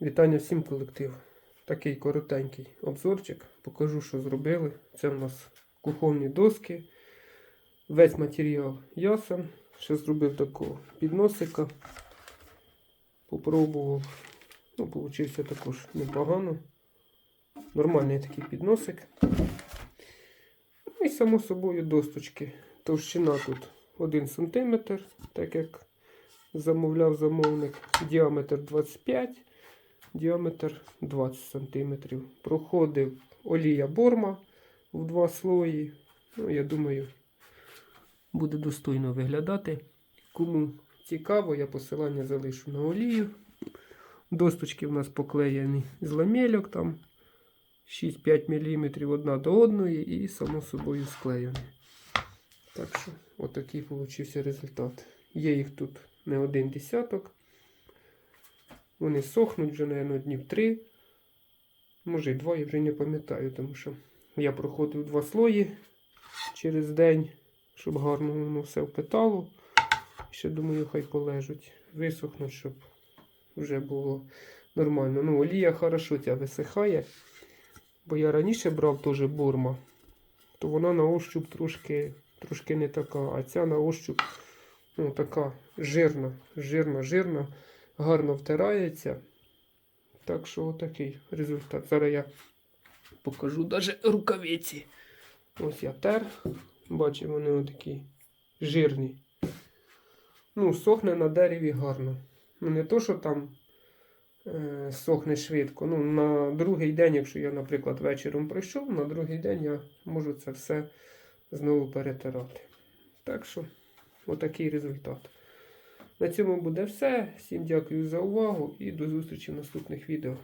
Вітання всім колективу. Такий коротенький обзорчик. Покажу, що зробили. Це в нас кухонні доски. Весь матеріал ясен. Ще зробив такого підносика. Попробував. Ну, получився також непогано. Нормальний такий підносик. Ну і само собою досточки. Товщина тут 1 см, так як замовляв замовник. Діаметр 25 діаметр 20 см. Проходив олія борма в два слої. Ну, я думаю, буде достойно виглядати. Кому цікаво, я посилання залишу на олію. Досточки в нас поклеєні з ламельок там 6-5 мм одна до одної і само собою склеєні. Так що, отакий получився результат. Є їх тут не один десяток. Вони сохнуть вже, мабуть, днів три. Може і два, я вже не пам'ятаю, тому що я проходив два слої через день, щоб гарно воно все впитало. Ще думаю, хай полежуть. Висохнуть, щоб вже було нормально. Ну, олія хорошо ця висихає. Бо я раніше брав теж бурма, то вона на ощуп трошки, трошки не така, а ця на ощуп ну, така жирна, жирна, жирна, гарно втирається. Так що отакий результат. Зараз я покажу навіть рукавиці. Ось я тер. Бачимо, вони отакі жирні. Ну, сохне на дереві гарно. Ну, не то, що там е, сохне швидко. Ну, на другий день, якщо я, наприклад, вечором прийшов, на другий день я можу це все знову перетирати. Так що, отакий результат. На цьому буде все. Всім дякую за увагу і до зустрічі в наступних відео.